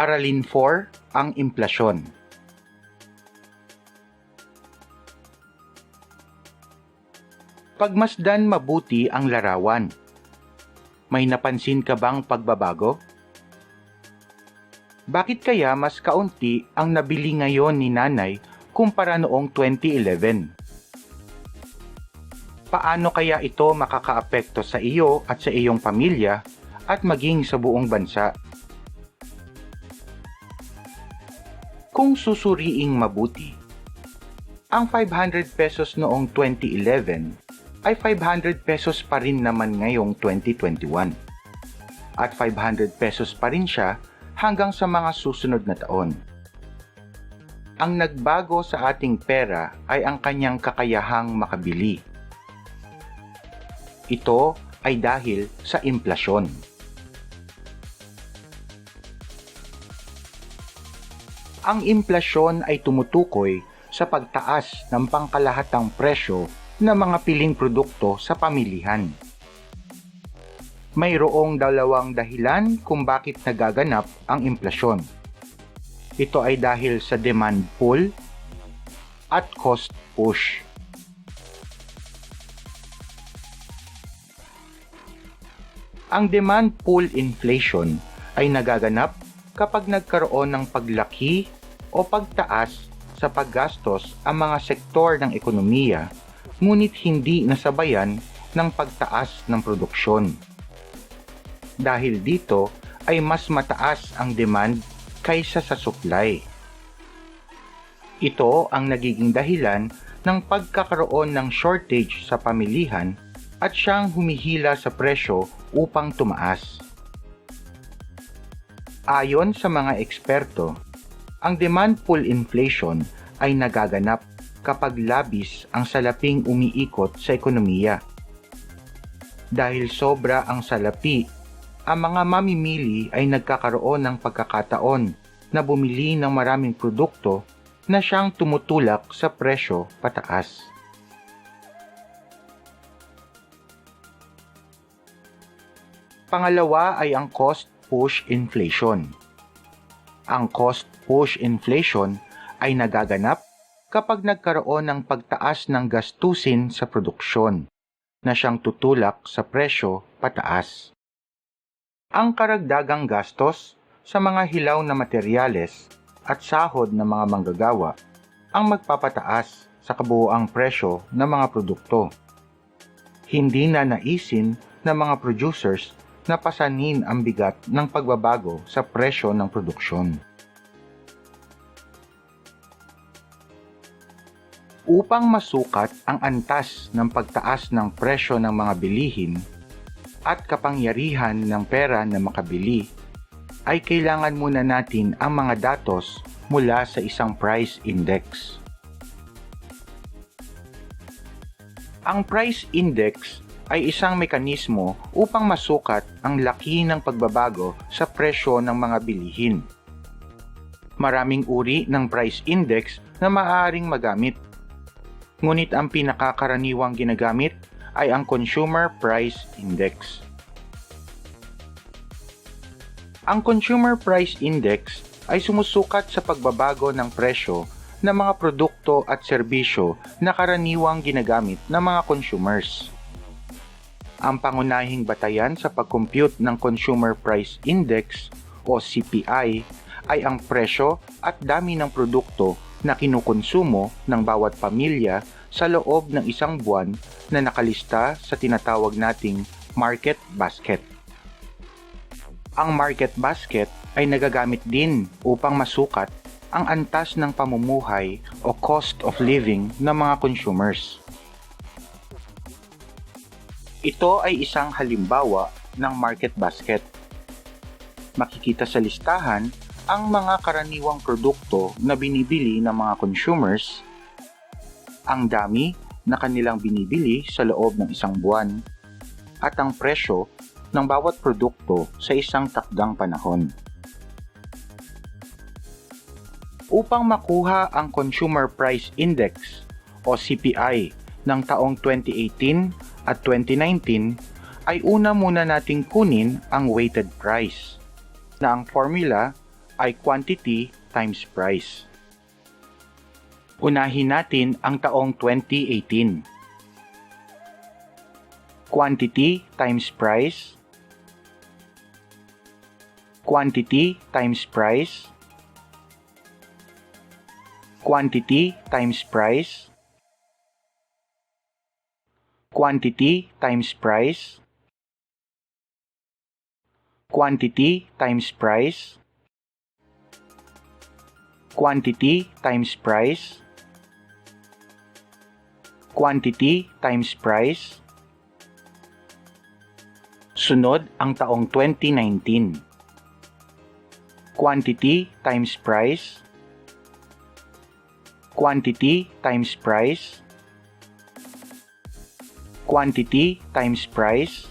Aralin 4 ang implasyon. Pagmasdan mabuti ang larawan. May napansin ka bang pagbabago? Bakit kaya mas kaunti ang nabili ngayon ni nanay kumpara noong 2011? Paano kaya ito makakaapekto sa iyo at sa iyong pamilya at maging sa buong bansa? Kung susuriing mabuti, ang 500 pesos noong 2011 ay 500 pesos pa rin naman ngayong 2021. At 500 pesos pa rin siya hanggang sa mga susunod na taon. Ang nagbago sa ating pera ay ang kanyang kakayahang makabili. Ito ay dahil sa implasyon. Ang implasyon ay tumutukoy sa pagtaas ng pangkalahatang presyo ng mga piling produkto sa pamilihan. Mayroong dalawang dahilan kung bakit nagaganap ang implasyon. Ito ay dahil sa demand pull at cost push. Ang demand pull inflation ay nagaganap kapag nagkaroon ng paglaki o pagtaas sa paggastos ang mga sektor ng ekonomiya ngunit hindi nasabayan ng pagtaas ng produksyon. Dahil dito ay mas mataas ang demand kaysa sa supply. Ito ang nagiging dahilan ng pagkakaroon ng shortage sa pamilihan at siyang humihila sa presyo upang tumaas. Ayon sa mga eksperto, ang demand pull inflation ay nagaganap kapag labis ang salaping umiikot sa ekonomiya. Dahil sobra ang salapi, ang mga mamimili ay nagkakaroon ng pagkakataon na bumili ng maraming produkto na siyang tumutulak sa presyo pataas. Pangalawa ay ang cost push inflation. Ang cost push inflation ay nagaganap kapag nagkaroon ng pagtaas ng gastusin sa produksyon na siyang tutulak sa presyo pataas. Ang karagdagang gastos sa mga hilaw na materyales at sahod ng mga manggagawa ang magpapataas sa kabuoang presyo ng mga produkto. Hindi na naisin ng mga producers na pasanin ang bigat ng pagbabago sa presyo ng produksyon. Upang masukat ang antas ng pagtaas ng presyo ng mga bilihin at kapangyarihan ng pera na makabili, ay kailangan muna natin ang mga datos mula sa isang price index. Ang price index ay isang mekanismo upang masukat ang laki ng pagbabago sa presyo ng mga bilihin. Maraming uri ng price index na maaaring magamit. Ngunit ang pinakakaraniwang ginagamit ay ang Consumer Price Index. Ang Consumer Price Index ay sumusukat sa pagbabago ng presyo ng mga produkto at serbisyo na karaniwang ginagamit ng mga consumers. Ang pangunahing batayan sa pag-compute ng Consumer Price Index o CPI ay ang presyo at dami ng produkto na kinukonsumo ng bawat pamilya sa loob ng isang buwan na nakalista sa tinatawag nating market basket. Ang market basket ay nagagamit din upang masukat ang antas ng pamumuhay o cost of living ng mga consumers. Ito ay isang halimbawa ng market basket. Makikita sa listahan ang mga karaniwang produkto na binibili ng mga consumers, ang dami na kanilang binibili sa loob ng isang buwan, at ang presyo ng bawat produkto sa isang takdang panahon. Upang makuha ang Consumer Price Index o CPI ng taong 2018 at 2019 ay una muna nating kunin ang weighted price na ang formula ay quantity times price. Unahin natin ang taong 2018. Quantity times price. Quantity times price. Quantity times price. Quantity times price. Quantity times price. Quantity times price. Quantity times price. Sunod ang taong 2019. Quantity times price. Quantity times price. Quantity times price.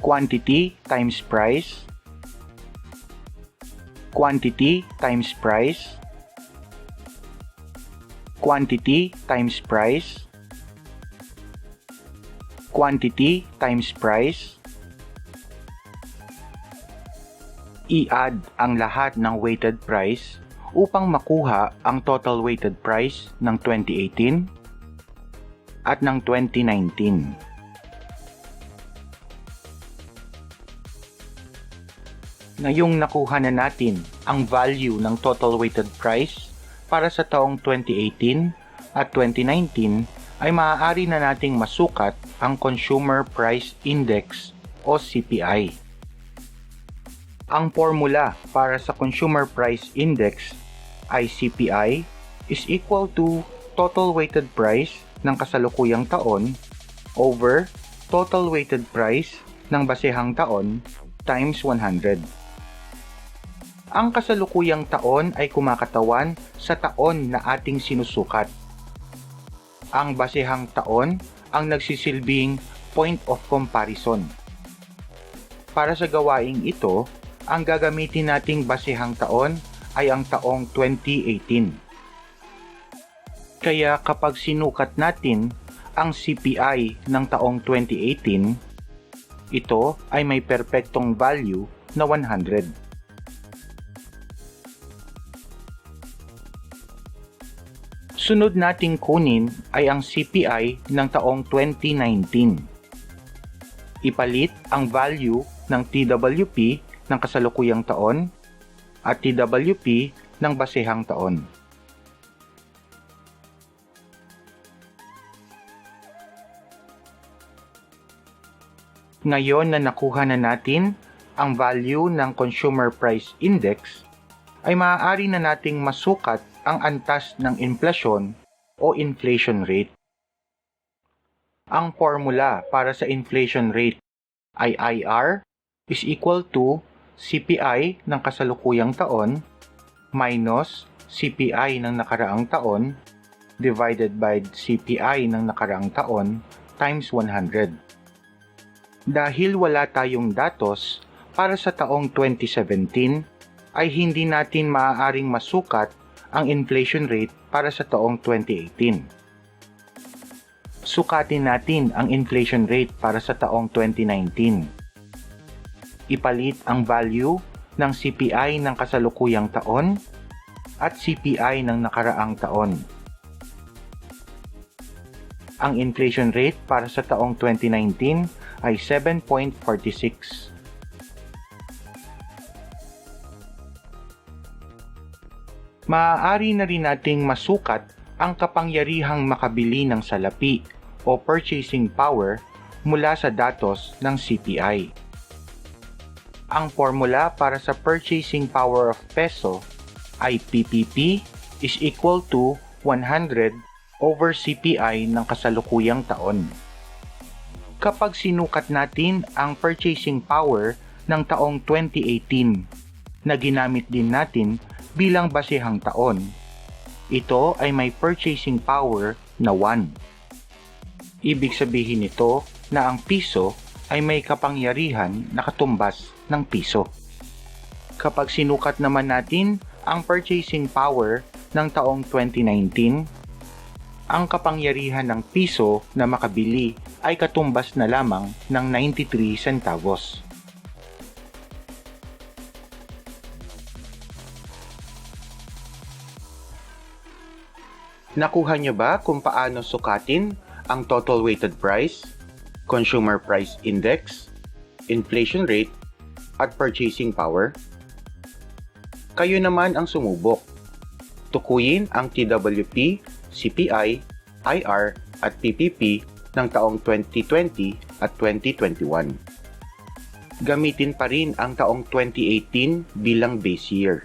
Quantity times price. Quantity times price. Quantity times price. Quantity times price. I-add ang lahat ng weighted price upang makuha ang total weighted price ng 2018 at ng 2019. Ngayong nakuha na natin ang value ng total weighted price para sa taong 2018 at 2019 ay maaari na nating masukat ang Consumer Price Index o CPI. Ang formula para sa Consumer Price Index ay CPI is equal to total weighted price ng kasalukuyang taon over total weighted price ng basehang taon times 100. Ang kasalukuyang taon ay kumakatawan sa taon na ating sinusukat. Ang basehang taon ang nagsisilbing point of comparison. Para sa gawaing ito, ang gagamitin nating basehang taon ay ang taong 2018. Kaya kapag sinukat natin ang CPI ng taong 2018, ito ay may perpektong value na 100. Sunod nating kunin ay ang CPI ng taong 2019. Ipalit ang value ng TWP ng kasalukuyang taon at TWP ng basehang taon. Ngayon na nakuha na natin ang value ng Consumer Price Index, ay maaari na nating masukat ang antas ng inflasyon o inflation rate. Ang formula para sa inflation rate ay IR is equal to CPI ng kasalukuyang taon minus CPI ng nakaraang taon divided by CPI ng nakaraang taon times 100. Dahil wala tayong datos para sa taong 2017, ay hindi natin maaaring masukat ang inflation rate para sa taong 2018. Sukatin natin ang inflation rate para sa taong 2019. Ipalit ang value ng CPI ng kasalukuyang taon at CPI ng nakaraang taon. Ang inflation rate para sa taong 2019 ay 7.46. Maaari na rin nating masukat ang kapangyarihang makabili ng salapi o purchasing power mula sa datos ng CPI. Ang formula para sa purchasing power of peso ay PPP is equal to 100 over CPI ng kasalukuyang taon. Kapag sinukat natin ang purchasing power ng taong 2018 na ginamit din natin bilang basehang taon, ito ay may purchasing power na 1. Ibig sabihin nito na ang piso ay may kapangyarihan na katumbas ng piso. Kapag sinukat naman natin ang purchasing power ng taong 2019, ang kapangyarihan ng piso na makabili ay katumbas na lamang ng 93 centavos. Nakuha niyo ba kung paano sukatin ang total weighted price, consumer price index, inflation rate, at purchasing power? Kayo naman ang sumubok. Tukuyin ang TWP, CPI, IR at PPP ng taong 2020 at 2021. Gamitin pa rin ang taong 2018 bilang base year.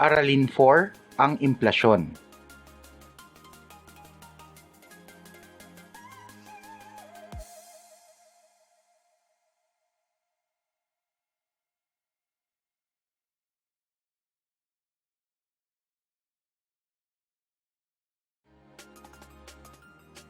Aralin 4 ang implasyon.